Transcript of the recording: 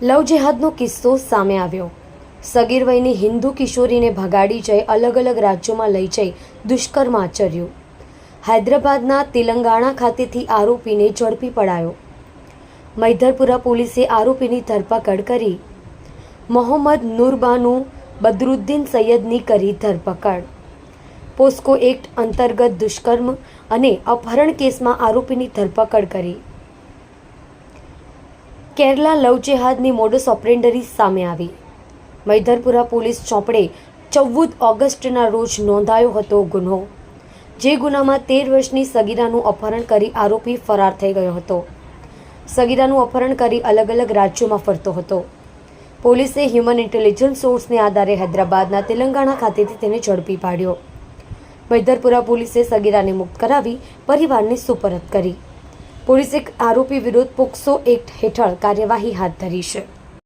લવ જેહાદનો કિસ્સો સામે આવ્યો. સગીર વયની હિન્દુ કિશોરીને ભગાડી જઈ અલગ અલગ રાજ્યોમાં લઈ જઈ દુષ્કર્મ આચર્યું. હૈદરાબાદના તેલંગાણા ખાતેથી આરોપીને ઝડપી પડાયો. મૈધરપુરા પોલીસે આરોપીની ધરપકડ કરી. મોહમ્મદ નૂરબાનુ બદરુદ્દીન સૈયદની કરી ધરપકડ. પોસ્કો એક્ટ અંતર્ગત દુષ્કર્મ અને અપહરણ કેસમાં આરોપીની ધરપકડ કરી. કેરલા લવ જેહાદની મોડસ ઓપરેન્ડરી સામે આવી. મૈધરપુરા પોલીસ ચોપડે ચૌદ ઓગસ્ટના રોજ નોંધાયો હતો ગુનો. જે ગુનામાં તેર વર્ષની સગીરાનું અપહરણ કરી આરોપી ફરાર થઈ ગયો હતો. સગીરાનું અપહરણ કરી અલગ અલગ રાજ્યોમાં ફરતો હતો. પોલીસે હ્યુમન ઇન્ટેલિજન્સ સોર્સને આધારે હૈદરાબાદના તેલંગાણા ખાતેથી તેને ઝડપી પાડ્યો. મૈધરપુરા પોલીસે સગીરાને મુક્ત કરાવી પરિવારને સુપરત કરી. પોલીસે આરોપી વિરુદ્ધ પોક્સો એક્ટ હેઠળ કાર્યવાહી હાથ ધરી છે.